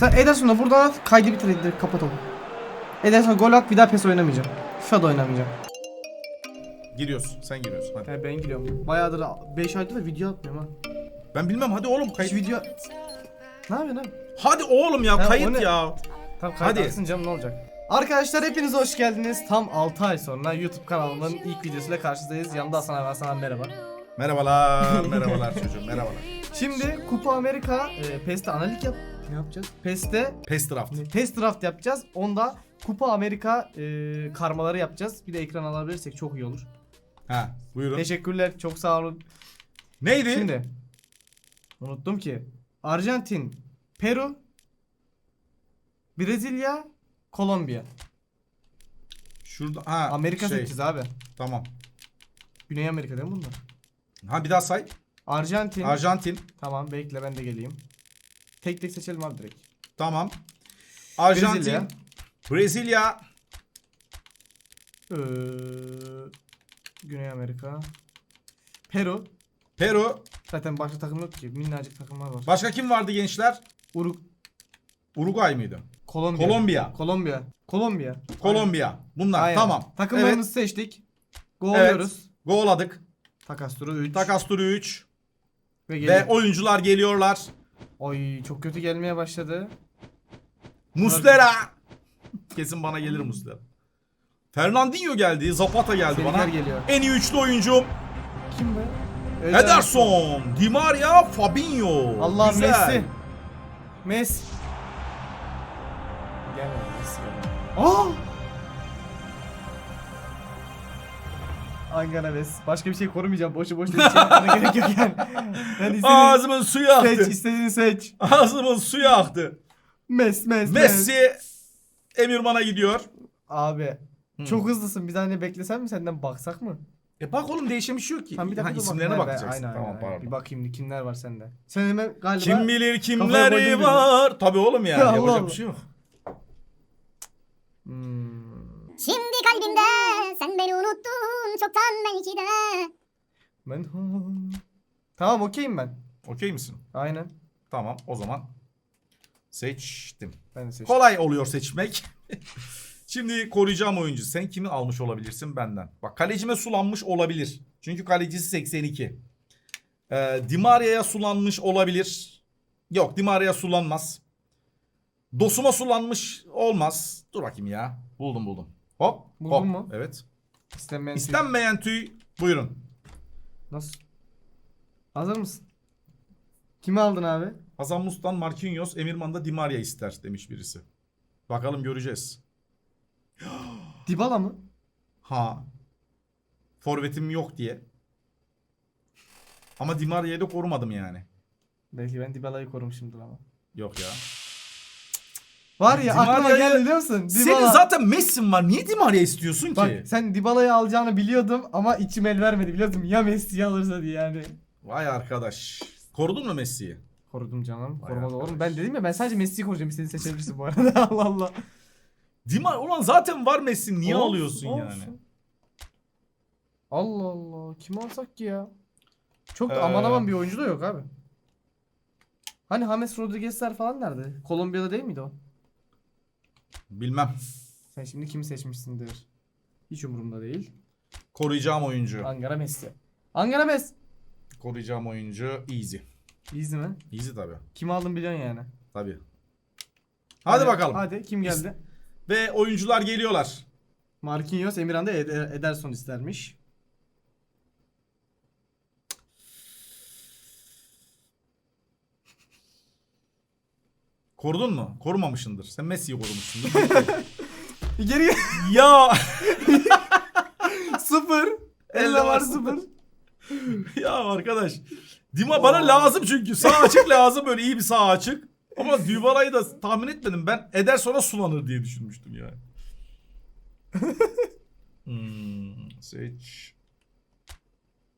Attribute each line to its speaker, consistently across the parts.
Speaker 1: Sen Ederson'a buradan at kaydı bitir direkt kapatalım. Ederson gol at bir daha PES oynamayacağım. FIFA'da oynamayacağım.
Speaker 2: Giriyorsun. Sen giriyorsun. Hadi.
Speaker 1: He ben gidiyorum. Bayağıdır 5 aydır da video atmıyorum ha.
Speaker 2: Ben bilmem hadi oğlum
Speaker 1: Hiç
Speaker 2: kayıt.
Speaker 1: video... Ne yapıyorsun abi?
Speaker 2: Hadi oğlum ya
Speaker 1: o
Speaker 2: kayıt ya.
Speaker 1: Tamam
Speaker 2: Hadi.
Speaker 1: kaydarsın canım ne olacak? Arkadaşlar hepiniz hoş geldiniz. Tam 6 ay sonra YouTube kanalımın ilk videosuyla karşınızdayız. Yanımda Hasan abi Hasan abi merhaba.
Speaker 2: Merhabalar. merhabalar çocuğum. Merhabalar.
Speaker 1: Şimdi Kupa Amerika e, PES'te analik yap. Ne yapacağız? PES'te
Speaker 2: Pest draft.
Speaker 1: test draft yapacağız. Onda Kupa Amerika e, karmaları yapacağız. Bir de ekran alabilirsek çok iyi olur.
Speaker 2: Ha buyurun.
Speaker 1: Teşekkürler. Çok sağ olun.
Speaker 2: Neydi?
Speaker 1: Şimdi unuttum ki. Arjantin, Peru, Brezilya, Kolombiya.
Speaker 2: Şurada ha
Speaker 1: Amerika
Speaker 2: şey,
Speaker 1: seçeceğiz abi.
Speaker 2: Tamam.
Speaker 1: Güney Amerika değil mi bunlar?
Speaker 2: Ha bir daha say.
Speaker 1: Arjantin.
Speaker 2: Arjantin.
Speaker 1: tamam bekle ben de geleyim. Tek tek seçelim abi direkt.
Speaker 2: Tamam. Arjantin.
Speaker 1: Brezilya.
Speaker 2: Brezilya.
Speaker 1: Ee, Güney Amerika. Peru.
Speaker 2: Peru.
Speaker 1: Zaten başka takım yok ki. Minnacık takımlar var.
Speaker 2: Başka kim vardı gençler?
Speaker 1: Uruk.
Speaker 2: Uruguay mıydı?
Speaker 1: Kolombiya.
Speaker 2: Kolombiya.
Speaker 1: Kolombiya. Kolombiya.
Speaker 2: Kolombiya. Bunlar
Speaker 1: Aynen.
Speaker 2: tamam.
Speaker 1: Takımlarımızı seçtik. Go
Speaker 2: Evet.
Speaker 1: alıyoruz.
Speaker 2: Golladık.
Speaker 1: Takas turu 3.
Speaker 2: Takas turu 3.
Speaker 1: Ve,
Speaker 2: Ve oyuncular geliyorlar.
Speaker 1: Ay çok kötü gelmeye başladı.
Speaker 2: Muslera. Kesin bana gelir Muslera. Fernandinho geldi. Zapata geldi
Speaker 1: Seninkiler
Speaker 2: bana.
Speaker 1: geliyor.
Speaker 2: En iyi üçlü oyuncum.
Speaker 1: Kim be?
Speaker 2: Ederson, Di Maria, Fabinho.
Speaker 1: Allah
Speaker 2: Güzel.
Speaker 1: Messi. Messi. Gelme Messi gelme. Aa! Angana Messi. Başka bir şey korumayacağım. Boşu boşuna hiç yapmana gerek yok yani. Ben istediğin
Speaker 2: Ağzımın suyu aktı.
Speaker 1: seç, istediğini seç.
Speaker 2: Ağzımın suyu aktı.
Speaker 1: Mes, mes, mes.
Speaker 2: Messi Emirman'a gidiyor.
Speaker 1: Abi.
Speaker 2: Hı.
Speaker 1: Çok hızlısın. Bir tane beklesen mi senden baksak mı?
Speaker 2: E bak oğlum değişen bir şey yok ki.
Speaker 1: Tamam bir dakika
Speaker 2: ha, isimlerine
Speaker 1: bakayım.
Speaker 2: bakacaksın.
Speaker 1: Aynen,
Speaker 2: tamam
Speaker 1: aynen.
Speaker 2: pardon.
Speaker 1: Bir bakayım kimler var sende. Sen hemen galiba...
Speaker 2: Kim bilir kimleri var. Tabii oğlum yani.
Speaker 1: Allah
Speaker 2: Yapacak
Speaker 1: Allah.
Speaker 2: bir şey yok.
Speaker 1: Hmm.
Speaker 3: Şimdi kalbimde sen beni unuttun çoktan belki de.
Speaker 1: Ben... Tamam okeyim ben.
Speaker 2: Okey misin?
Speaker 1: Aynen.
Speaker 2: Tamam o zaman seçtim.
Speaker 1: Ben de seçtim.
Speaker 2: Kolay oluyor seçmek. Şimdi koruyacağım oyuncu. Sen kimi almış olabilirsin benden? Bak kalecime sulanmış olabilir. Çünkü kalecisi 82. Ee, Di Maria'ya sulanmış olabilir. Yok Di Maria sulanmaz. Dosuma sulanmış olmaz. Dur bakayım ya. Buldum buldum. Hop.
Speaker 1: Buldun
Speaker 2: hop.
Speaker 1: mu?
Speaker 2: Evet.
Speaker 1: İstenmeyen
Speaker 2: İstenmeyen tüy buyurun.
Speaker 1: Nasıl? Hazır mısın? Kimi aldın abi?
Speaker 2: Hasan Mustan, Marquinhos, Emirman da Di Maria ister demiş birisi. Bakalım göreceğiz.
Speaker 1: Dybala mı?
Speaker 2: Ha. Forvetim yok diye. Ama Di Maria'yı da korumadım yani.
Speaker 1: Belki ben Dybala'yı korumuşumdur ama.
Speaker 2: Yok ya.
Speaker 1: Var ya
Speaker 2: Di
Speaker 1: aklıma
Speaker 2: Maria'yı-
Speaker 1: geldi biliyor musun?
Speaker 2: Senin
Speaker 1: Dybala.
Speaker 2: zaten Messi'in var. Niye Di Maria istiyorsun ki?
Speaker 1: Bak sen Dybala'yı alacağını biliyordum ama içim el vermedi biliyordum. Ya Messi'yi alırsa diye yani.
Speaker 2: Vay arkadaş. Korudun mu Messi'yi?
Speaker 1: Korudum canım.
Speaker 2: Vay
Speaker 1: Korumaz olur mu?
Speaker 2: arkadaş.
Speaker 1: Ben dedim ya ben sadece Messi'yi koruyacağım. İstediğini seçebilirsin bu arada. Allah Allah.
Speaker 2: Di Maria ulan zaten var Messi. Niye
Speaker 1: Olsun,
Speaker 2: alıyorsun yani?
Speaker 1: olsun. Allah Allah. Kim alsak ki ya? Çok da
Speaker 2: Ee,
Speaker 1: aman aman bir oyuncu da yok abi. Hani James Rodriguez'ler falan nerede? Kolombiya'da değil miydi o?
Speaker 2: Bilmem.
Speaker 1: Sen şimdi kimi seçmişsindir? Hiç umurumda değil.
Speaker 2: Koruyacağım oyuncu.
Speaker 1: Angara Messi. Angara Messi.
Speaker 2: Koruyacağım oyuncu easy.
Speaker 1: Easy mi?
Speaker 2: Easy tabi.
Speaker 1: Kimi aldın biliyorsun yani.
Speaker 2: Tabi. Hadi bakalım.
Speaker 1: Hadi kim geldi?
Speaker 2: Ve oyuncular geliyorlar.
Speaker 1: Marquinhos, Emirhan da Ed- Ederson istermiş.
Speaker 2: Korudun mu? Korumamışsındır. Sen Messi'yi korumuşsundur.
Speaker 1: Geri
Speaker 2: ya
Speaker 1: sıfır. Elle var sıfır.
Speaker 2: ya arkadaş. Dima bana lazım çünkü. Sağ açık lazım böyle iyi bir sağ açık. Ama Dybala'yı da tahmin etmedim. Ben eder sonra sulanır diye düşünmüştüm yani. hmm, seç.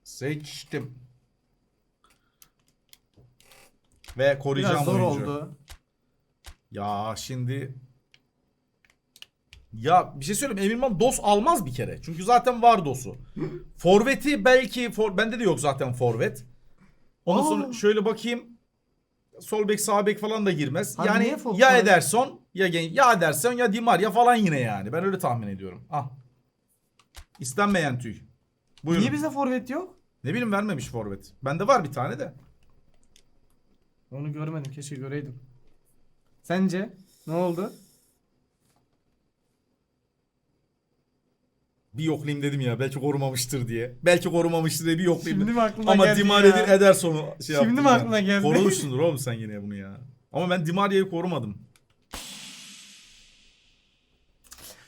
Speaker 2: Seçtim. Ve koruyacağım
Speaker 1: Biraz zor
Speaker 2: oyuncu.
Speaker 1: oldu.
Speaker 2: Ya şimdi ya bir şey söyleyeyim Emirman DOS almaz bir kere. Çünkü zaten var DOS'u. Forvet'i belki for, bende de yok zaten forvet. Ondan
Speaker 1: Aa.
Speaker 2: sonra şöyle bakayım. sol bek sağ bek falan da girmez.
Speaker 1: Abi niye
Speaker 2: yani
Speaker 1: Fox
Speaker 2: ya
Speaker 1: var?
Speaker 2: Ederson ya Gen- ya Ederson ya Di Maria falan yine yani. Ben öyle tahmin ediyorum. Ah. İstenmeyen tüy. Buyurun.
Speaker 1: Niye bize forvet yok?
Speaker 2: Ne bileyim vermemiş forvet. Bende var bir tane de.
Speaker 1: Onu görmedim. Keşke göreydim. Sence ne oldu?
Speaker 2: Bir yoklayayım dedim ya. Belki korumamıştır diye. Belki korumamıştır diye bir yoklayayım.
Speaker 1: Şimdi mi aklına
Speaker 2: Ama
Speaker 1: geldi
Speaker 2: Di Maria
Speaker 1: ya?
Speaker 2: değil Ederson'u şey
Speaker 1: Şimdi
Speaker 2: yaptım
Speaker 1: mi
Speaker 2: ben.
Speaker 1: aklına geldi?
Speaker 2: Korumuşsundur oğlum sen yine bunu ya. Ama ben Di Maria'yı korumadım.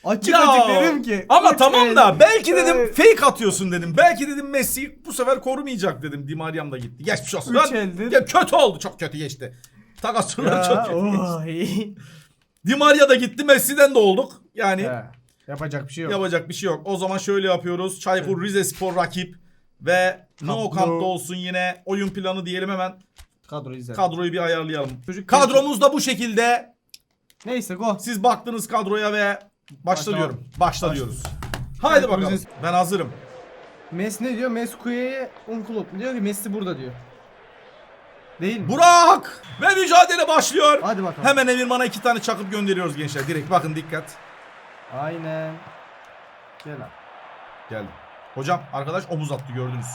Speaker 1: Açık
Speaker 2: Ya,
Speaker 1: açık dedim ki.
Speaker 2: Ama
Speaker 1: üç
Speaker 2: tamam da belki dedim
Speaker 1: Evet.
Speaker 2: fake atıyorsun dedim. Belki dedim Messi bu sefer korumayacak dedim. Di Maria'm da gitti. Geçmiş olsun.
Speaker 1: Üç
Speaker 2: Lan,
Speaker 1: eldir.
Speaker 2: ya kötü oldu. Çok kötü geçti. Takas çok kötü
Speaker 1: oy.
Speaker 2: Di Maria da gitti. Messi'den de olduk. Yani
Speaker 1: He, Yapacak bir şey yok.
Speaker 2: yapacak bir şey yok. O zaman şöyle yapıyoruz. Çaykur Rizespor rakip ve No
Speaker 1: Kadro.
Speaker 2: Camp'ta olsun yine oyun planı diyelim hemen.
Speaker 1: Kadro izle.
Speaker 2: Kadroyu bir ayarlayalım.
Speaker 1: Çocuk-
Speaker 2: Kadromuz da bu şekilde.
Speaker 1: Neyse go.
Speaker 2: Siz baktınız kadroya ve başla
Speaker 1: Başla.
Speaker 2: diyorum. Başla
Speaker 1: Başla.
Speaker 2: diyoruz. Haydi
Speaker 1: Çaykur
Speaker 2: bakalım. Ben hazırım.
Speaker 1: Messi ne diyor? Meskuye'ye Unkulop. Diyor ki Messi burada diyor. Değil mi?
Speaker 2: Burak ve mücadele başlıyor.
Speaker 1: Hadi bakalım.
Speaker 2: Hemen Emirman'a iki tane çakıp gönderiyoruz gençler. Direkt bakın dikkat.
Speaker 1: Aynen. Gel abi.
Speaker 2: Geldi. Hocam arkadaş omuz attı gördünüz.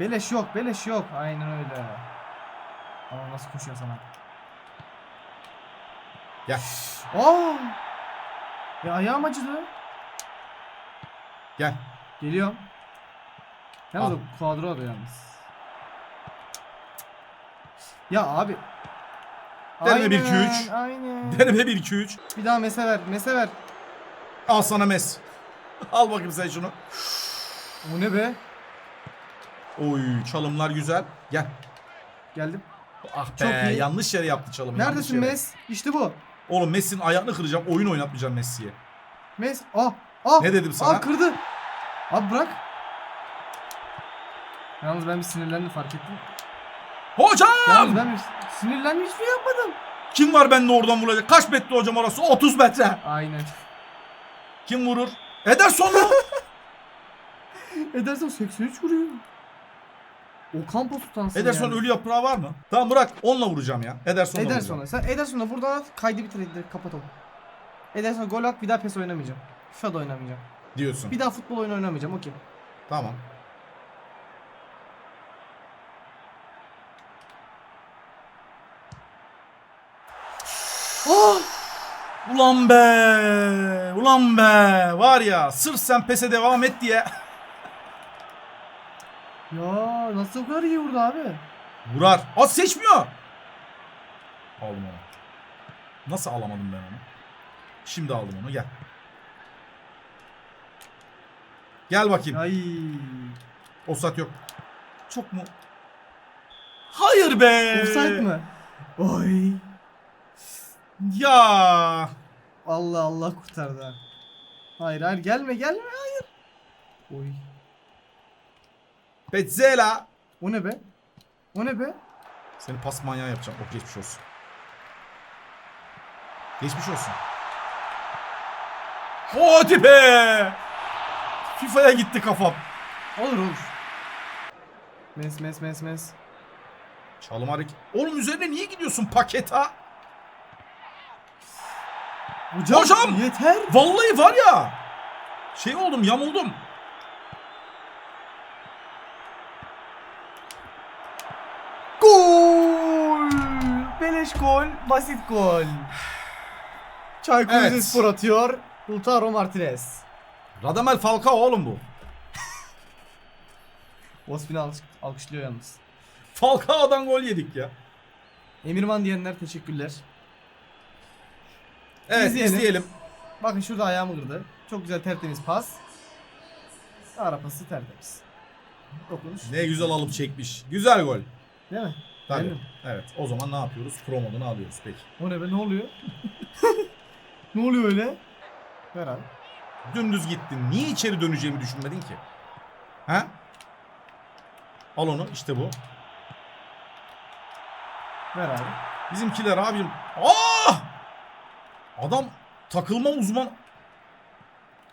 Speaker 1: Beleş yok, beleş yok. Aynen öyle. Ama nasıl koşuyor sana?
Speaker 2: Gel.
Speaker 1: Aa! Ya ayağım acıdı.
Speaker 2: Gel.
Speaker 1: Geliyorum. Yalnız
Speaker 2: Al.
Speaker 1: o kuadro adı yalnız. Ya abi.
Speaker 2: Deneme bir, iki,
Speaker 1: Aynen,
Speaker 2: üç.
Speaker 1: Aynen.
Speaker 2: Deneme 1 2 3.
Speaker 1: Bir daha mese ver, mese ver.
Speaker 2: Al sana mes. Al bakayım sen şunu.
Speaker 1: Bu ne be?
Speaker 2: Oy çalımlar güzel. Gel.
Speaker 1: Geldim.
Speaker 2: Ah
Speaker 1: Çok
Speaker 2: be,
Speaker 1: iyi.
Speaker 2: yanlış yere yaptı çalımı. yanlış
Speaker 1: Neredesin
Speaker 2: yere.
Speaker 1: Mes? İşte bu.
Speaker 2: Oğlum Messi'nin ayağını kıracağım. Oyun oynatmayacağım Messi'ye.
Speaker 1: Mes. Ah. Ah.
Speaker 2: Ne dedim sana?
Speaker 1: Ah kırdı. Abi bırak. Yalnız ben bir sinirlendim fark ettim.
Speaker 2: Hocam!
Speaker 1: Yalnız ben bir sinirlendim hiçbir şey yapmadım.
Speaker 2: Kim var benimle oradan vuracak? Kaç metre hocam orası? 30 metre.
Speaker 1: Aynen.
Speaker 2: Kim vurur? Ederson mu?
Speaker 1: Ederson 83 vuruyor. O Campos tutansın
Speaker 2: Ederson
Speaker 1: yani.
Speaker 2: ölü yaprağı var mı? Tamam bırak. Onunla vuracağım ya. Ederson'la vuracağım.
Speaker 1: Ederson'a. Sen Ederson'a buradan at kaydı bitir direkt kapatalım. Ederson'a gol at bir daha PES oynamayacağım. FIFA'da oynamayacağım.
Speaker 2: Diyorsun.
Speaker 1: Bir daha futbol oyunu oynamayacağım okey.
Speaker 2: Tamam.
Speaker 1: Oh!
Speaker 2: Ulan be. Ulan be. Var ya sırf sen pese devam et diye.
Speaker 1: Ya nasıl o kadar iyi vurdu abi?
Speaker 2: Vurar. Az seçmiyor. Aldım onu. Nasıl alamadım ben onu? Şimdi aldım onu gel. Gel bakayım.
Speaker 1: Ay.
Speaker 2: Offside yok. Çok mu? Hayır be.
Speaker 1: Offside mı? Oy.
Speaker 2: Ya.
Speaker 1: Allah Allah kurtardı. ha. Hayır hayır gelme gelme hayır. Oy.
Speaker 2: Petzela.
Speaker 1: O ne be? O ne be?
Speaker 2: Seni pas manyağı yapacağım. Oh geçmiş olsun. Geçmiş olsun. Hadi be. FIFA'ya gitti kafam.
Speaker 1: Olur olur. Mes mes mes mes.
Speaker 2: Çalım hareket. Oğlum üzerine niye gidiyorsun paketa?
Speaker 1: Hocam,
Speaker 2: Hocam!
Speaker 1: yeter.
Speaker 2: Vallahi var ya. Şey oldum yamuldum.
Speaker 1: Gol! Beleş gol, basit gol. Çaykur
Speaker 2: Evet.
Speaker 1: Rizespor atıyor. Lautaro Martinez.
Speaker 2: Radamel Falcao oğlum bu.
Speaker 1: Ospin'i alkış, alkışlıyor yalnız.
Speaker 2: Falcao'dan gol yedik ya.
Speaker 1: Emirman diyenler teşekkürler.
Speaker 2: Evet
Speaker 1: İzleyelim.
Speaker 2: izleyelim.
Speaker 1: Bakın şurada ayağımı kırdı. Çok güzel tertemiz pas. Ara pası tertemiz. Dokunuş.
Speaker 2: Ne güzel alıp çekmiş. Güzel gol.
Speaker 1: Değil mi?
Speaker 2: Tabii.
Speaker 1: Beğendim.
Speaker 2: Evet. O zaman ne yapıyoruz? Pro modunu alıyoruz peki.
Speaker 1: O ne be ne oluyor? ne oluyor öyle? Ver abi.
Speaker 2: Dümdüz gittin. Niye içeri döneceğimi düşünmedin ki? Ha? Al onu. işte bu.
Speaker 1: Ver abi.
Speaker 2: Bizimkiler abim. Aa! Adam takılma uzman.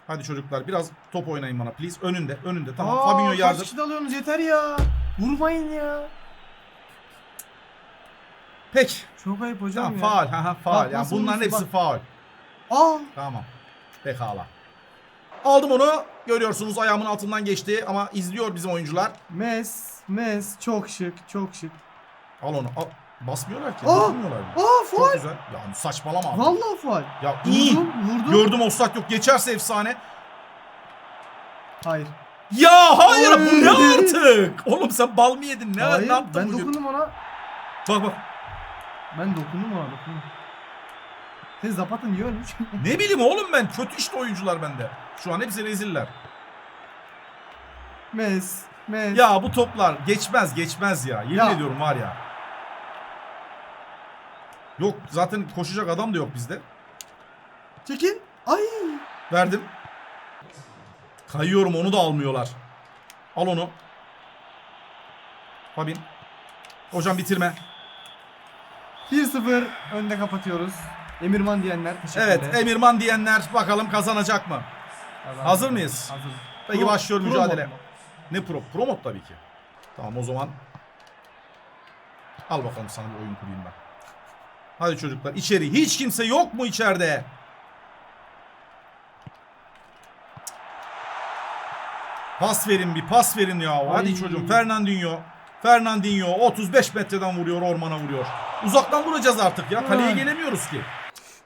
Speaker 2: Hadi çocuklar biraz top oynayın bana please. Önünde, önünde. Tamam.
Speaker 1: Aa,
Speaker 2: Fabinho
Speaker 1: Kaç
Speaker 2: yardır.
Speaker 1: kişi dalıyorsunuz yeter ya. Vurmayın ya.
Speaker 2: Peki.
Speaker 1: Çok ayıp hocam
Speaker 2: Tamam
Speaker 1: ya.
Speaker 2: faal. Ha ha faal.
Speaker 1: Bak
Speaker 2: Yani
Speaker 1: nasıl
Speaker 2: bunların hepsi faal.
Speaker 1: Aa.
Speaker 2: Tamam. Pekala. Aldım onu. Görüyorsunuz ayağımın altından geçti ama izliyor bizim oyuncular.
Speaker 1: Mes. Mes. Çok şık. Çok şık.
Speaker 2: Al onu. Al. Basmıyorlar ki.
Speaker 1: Aa!
Speaker 2: Bile.
Speaker 1: Aa
Speaker 2: Çok
Speaker 1: faul.
Speaker 2: güzel. Ya saçmalama. abi.
Speaker 1: Vallahi faul.
Speaker 2: Ya iyi.
Speaker 1: Vurdum. Vurdum.
Speaker 2: Gördüm offside yok. Geçerse efsane.
Speaker 1: Hayır.
Speaker 2: Ya hayır bu ne
Speaker 1: Oy.
Speaker 2: artık? Oğlum sen bal mı yedin? Ne,
Speaker 1: Hayır.
Speaker 2: ne yaptın
Speaker 1: ben
Speaker 2: bugün?
Speaker 1: dokundum ona.
Speaker 2: Bak bak.
Speaker 1: Ben dokundum ona dokundum. Sen Zapata niye ölmüş?
Speaker 2: Ne bileyim oğlum ben. Kötü işte oyuncular bende. Şu an hepsi reziller.
Speaker 1: Mes. Mes.
Speaker 2: Ya bu toplar geçmez geçmez ya. Yemin
Speaker 1: Ya.
Speaker 2: ediyorum var ya. Yok zaten koşacak adam da yok bizde.
Speaker 1: Çekil. Ay.
Speaker 2: Verdim. Kayıyorum onu da almıyorlar. Al onu. Fabin. Hocam bitirme.
Speaker 1: 1-0 önde kapatıyoruz. Emirman diyenler teşekkürler.
Speaker 2: Evet Emirman diyenler bakalım kazanacak mı?
Speaker 1: Kazandı.
Speaker 2: hazır mıyız?
Speaker 1: Hazır.
Speaker 2: Peki
Speaker 1: Pro-
Speaker 2: başlıyor
Speaker 1: pro
Speaker 2: mücadele.
Speaker 1: mod?
Speaker 2: Ne pro? Pro mod tabii ki. Tamam o zaman. Al bakalım sana bir oyun kurayım ben. Hadi çocuklar içeri. Hiç kimse yok mu içeride? Pas verin bir pas verin ya. Hadi
Speaker 1: Ay.
Speaker 2: çocuğum Fernandinho. Fernandinho 35 metreden vuruyor ormana vuruyor. Uzaktan vuracağız artık ya. Kaleye gelemiyoruz ki.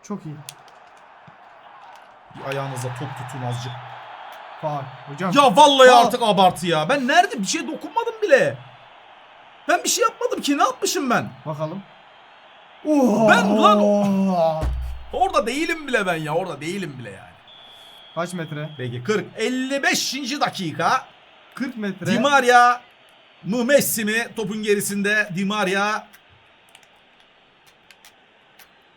Speaker 1: Çok iyi.
Speaker 2: Bir ayağınıza top tutun azıcık.
Speaker 1: Faal. Hocam.
Speaker 2: Ya vallahi
Speaker 1: Aa.
Speaker 2: artık abartı ya. Ben nerede bir şey dokunmadım bile. Ben bir şey yapmadım ki. Ne yapmışım ben?
Speaker 1: Bakalım. Oo.
Speaker 2: Ben lan- Orada değilim bile ben ya. Orada değilim bile yani.
Speaker 1: Kaç metre?
Speaker 2: Peki 40 55. dakika.
Speaker 1: 40 metre.
Speaker 2: Di Maria mı Messi mi topun gerisinde Di Maria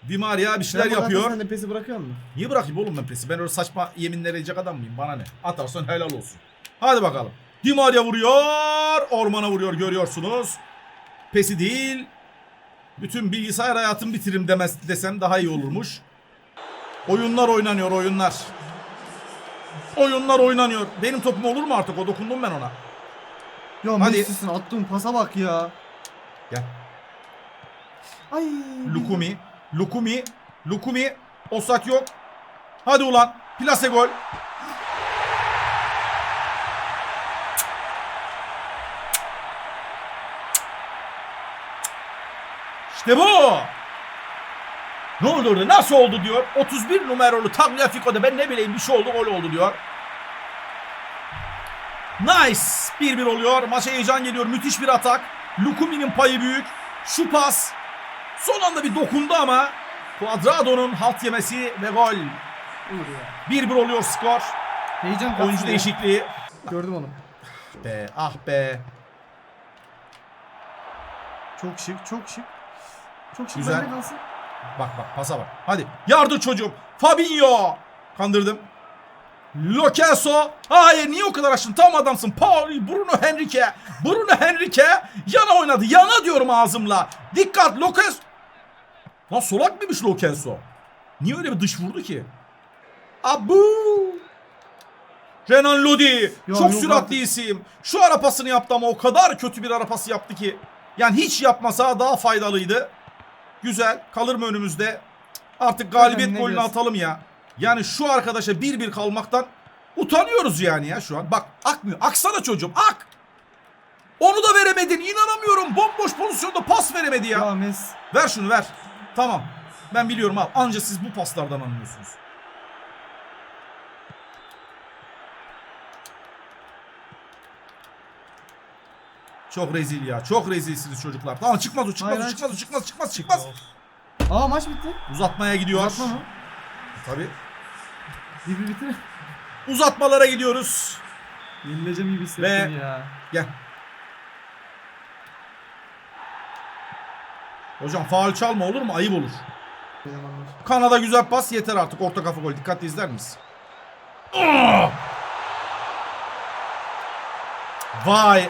Speaker 2: Di Maria bir şeyler
Speaker 1: Sen bana
Speaker 2: yapıyor.
Speaker 1: Sen de pesi bırakıyor musun?
Speaker 2: Niye bırakayım oğlum ben pesi? Ben öyle saçma yeminler edecek adam mıyım? Bana ne? Atarsan helal olsun. Hadi bakalım. Di Maria vuruyor. Ormana vuruyor görüyorsunuz. Pesi değil. Bütün bilgisayar hayatımı bitiririm demez desem daha iyi olurmuş. Oyunlar oynanıyor oyunlar. Oyunlar oynanıyor. Benim topum olur mu artık? O dokundum ben ona.
Speaker 1: Ya
Speaker 2: Hadi.
Speaker 1: Messi'sin attığın pasa bak ya.
Speaker 2: Gel.
Speaker 1: Ay.
Speaker 2: Lukumi. Lukumi. Lukumi. Osat yok. Hadi ulan. Plase gol. İşte bu. Ne oldu orada? Nasıl oldu diyor. 31 numaralı Tagliafico'da ben ne bileyim bir şey oldu gol oldu diyor. Nice. 1-1 oluyor. Maça heyecan geliyor. Müthiş bir atak. Lukumi'nin payı büyük. Şu pas. Son anda bir dokundu ama Cuadrado'nun halt yemesi ve gol.
Speaker 1: Uğur ya.
Speaker 2: 1-1 oluyor skor.
Speaker 1: Heyecan
Speaker 2: Oyuncu
Speaker 1: ya.
Speaker 2: değişikliği.
Speaker 1: Gördüm onu.
Speaker 2: Be ah be.
Speaker 1: Çok şık, çok şık. Çok şık.
Speaker 2: Güzel.
Speaker 1: Kalsın.
Speaker 2: Bak bak pasa bak. Hadi. Yardım çocuğum. Fabinho. Kandırdım. Lo Celso. Hayır niye o kadar açtın? Tam adamsın. Paul, Bruno Henrique. Bruno Henrique yana oynadı. Yana diyorum ağzımla. Dikkat Lo Celso. Lan solak mıymış Lo Celso? Niye öyle bir dış vurdu ki? Abu. Renan Lodi.
Speaker 1: Ya
Speaker 2: Çok
Speaker 1: yok
Speaker 2: süratli
Speaker 1: artık.
Speaker 2: isim. Şu arapasını yaptı ama o kadar kötü bir arapası yaptı ki. Yani hiç yapmasa daha faydalıydı. Güzel. Kalır mı önümüzde? Artık galibiyet
Speaker 1: ne
Speaker 2: golünü
Speaker 1: diyorsun?
Speaker 2: atalım ya. Yani şu arkadaşa 1-1 kalmaktan utanıyoruz yani ya şu an. Bak akmıyor. Aksana çocuğum ak. Onu da veremedin. İnanamıyorum. Bomboş pozisyonda pas veremedi ya.
Speaker 1: Messi.
Speaker 2: Ver şunu ver. Tamam. Ben biliyorum al. Anca siz bu paslardan anlıyorsunuz. Çok rezil ya. Çok rezilsiniz çocuklar. Tamam çıkmaz o çıkmaz
Speaker 1: Hayır,
Speaker 2: o çıkmaz o çıkmaz çıkmaz çıkmaz.
Speaker 1: Aa maç bitti.
Speaker 2: Uzatmaya gidiyor.
Speaker 1: Uzatma mı?
Speaker 2: Tabii.
Speaker 1: Bir bir bitir.
Speaker 2: Uzatmalara gidiyoruz.
Speaker 1: Yenileceğim gibi hissettim
Speaker 2: Ve-
Speaker 1: ya.
Speaker 2: Gel. Hocam faul çalma olur mu? Ayıp olur. Kanada güzel pas yeter artık. Orta kafa gol. Dikkatli izler miyiz? Ah! Vay.